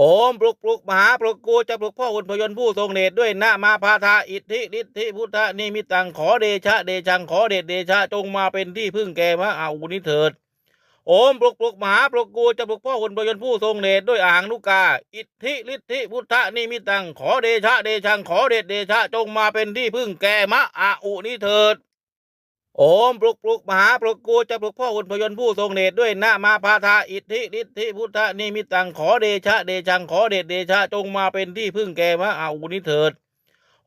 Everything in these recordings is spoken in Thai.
โอมปลุกปลุกมหาปลุกกูจะปลุกพ่อหุ่นพยนต์ผู้ทรงเดชด้วยนามาพาทาอิทธิฤทธิพุทธนิมิตังขอเดชะเดชังขอเดชเดชะจงมาเป็นที่พึ่งแก่มหาอุนิเถิด โอมปลุกปลุกมหาปลุกกูจะปลุกพ่อหุ่นพยนต์ผู้ทรงเดชด้วยอ่างนุกา อิทธิฤทธิพุทธนิมิตังขอเดชะเดชังขอเดชเดชะจงมาเป็นที่พึ่งแก่มหาอุนิเถิด โอมปลุกปลุกมหาปลุกกูจะปลุกพ่อหุ่นพยนผู้ทรงเดชด้วยหน้ามาพาทาอิทธิฤทธิพุทธนิมิตังขอเดชะเดชังขอเดชเดชะจงมาเป็นที่พึ่งแก่มหาอุนิเถิด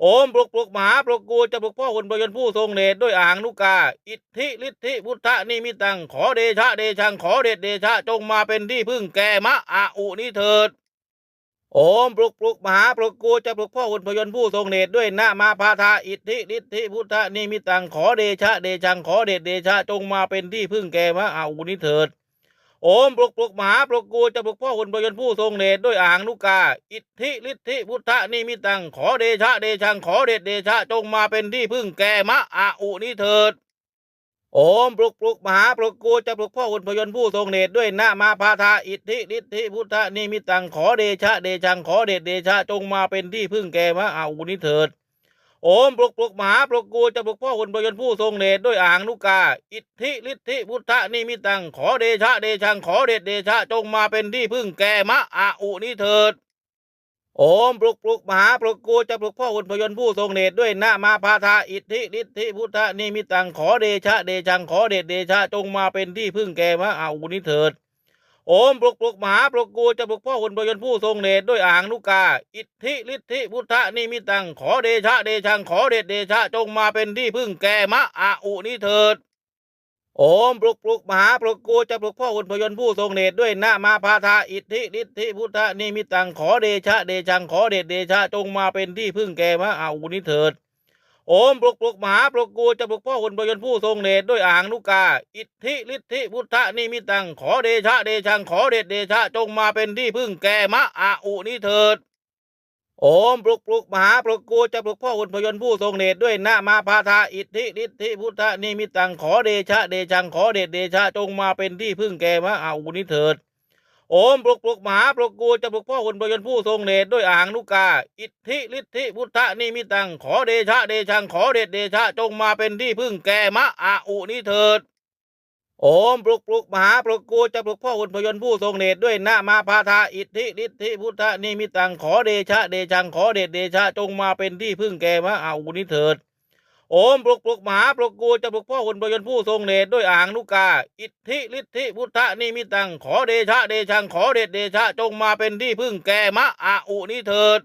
โอมปลุกปลุกมหาปลุกกูจะปลุกพ่อหุ่นพยนผู้ทรงเดชด้วยอ่างนุกา อิทธิฤทธิพุทธนิมิตังขอเดชะเดชังขอเดชเดชะจงมาเป็นที่พึ่งแก่มหาอุนิเถิด โอมปลุกปลุกมหาปลุกกูจะปลุกพ่อหุ่นพยนต์ผู้ทรงเดชด้วยหน้ามาพาทาอิทธิฤทธิพุทธนิมิตังขอเดชะเดชังขอเดชเดชะจงมาเป็นที่พึ่งแก่มหาอุนิเถิด โอมปลุกปลุกมหาปลุกกูจะปลุกพ่อหุ่นพยนต์ผู้ทรงเดชด้วยอ่างนุกา อิทธิฤทธิพุทธนิมิตังขอเดชะเดชังขอเดชเดชะจงมาเป็นที่พึ่งแก่มหาอุนิเถิด โอมปลุกปลุกมหาปลุกกูจะปลุกพ่อหุ่นพยนต์ผู้ทรงเดชด้วยหน้ามาพาทาอิทธิฤทธิพุทธนิมิตังขอเดชะเดชังขอเดชเดชะจงมาเป็นที่พึ่งแก่มหาอุนิเถิด โอมปลุกปลุกมหาปลุกกูจะปลุกพ่อหุ่นพยนต์ผู้ทรงเดชด้วยอ่างนุกา อิทธิฤทธิพุทธนิมิตังขอเดชะเดชังขอเดชเดชะจงมาเป็นที่พึ่งแก่มหาอุนิเถิด โอมปลุกปลุกมหาปลุกกูจะปลุกพ่อหุ่นพยนต์ผู้ทรงเดชด้วยหน้ามาพาทาอิทธิฤทธิพุทธนิมิตังขอเดชะเดชังขอเดชเดชะจงมาเป็นที่พึ่งแก่มหาอุนิเถิด โอมปลุกปลุกมหาปลุกกูจะปลุกพ่อหุ่นพยนต์ผู้ทรงเดชด้วยอ่างนุกา อิทธิฤทธิพุทธนิมิตังขอเดชะเดชังขอเดชเดชะจงมาเป็นที่พึ่งแก่มหาอุนิเถิด โอมปลุกปลุกมหาปลุกกูจะปลุกพ่อหุ่นพยนต์ผู้ทรงเดชด้วยหน้ามาพาทาอิทธิฤทธิพุทธนิมิตังขอเดชะเดชังขอเดชเดชะจงมาเป็นที่พึ่งแก่มหาอุนิเถิด โอมปลุกปลุกมหาปลุกกูจะปลุกพ่อหุ่นพยนต์ผู้ทรงเดชด้วยอ่างนุกา อิทธิฤทธิพุทธนิมิตังขอเดชะเดชังขอเดชเดชะจงมาเป็นที่พึ่งแก่มหาอุนิเถิด โอมปลุกปลุกมหาปลุกกูจะปลุกพ่อคุณพยนผู้ทรงเดชด้วยหน้ามาพาธาอิทธิฤทธิพุทธนิมิตังขอเดชะเดชังขอเดชเดชะจงมาเป็นที่พึ่งแกมะอาอุนิเถิด โอมปลุกปลุกมหาปลุกกูจะปลุกพ่อคุณพยนผู้ทรงเดชด้วยอ่างนุกา อิทธิฤทธิพุทธนิมิตังขอเดชะเดชังขอเดชเดชะจงมาเป็นที่พึ่งแกมะอาอุนิเถิด โอมปลุกปลุกมหาปลุกกูจะปลุกพ่อหุ่นพยนต์ผู้ทรงเดชด้วยหน้ามาพาทาอิทธิฤทธิพุทธนิมิตังขอเดชะเดชังขอเดชเดชะจงมาเป็นที่พึ่งแก่มหาอุนิเถิด โอมปลุกปลุกมหาปลุกกูจะปลุกพ่อหุ่นพยนต์ผู้ทรงเดชด้วยอ่างนุกา อิทธิฤทธิพุทธนิมิตังขอเดชะเดชังขอเดชเดชะจงมาเป็นที่พึ่งแก่มหาอุนิเถิด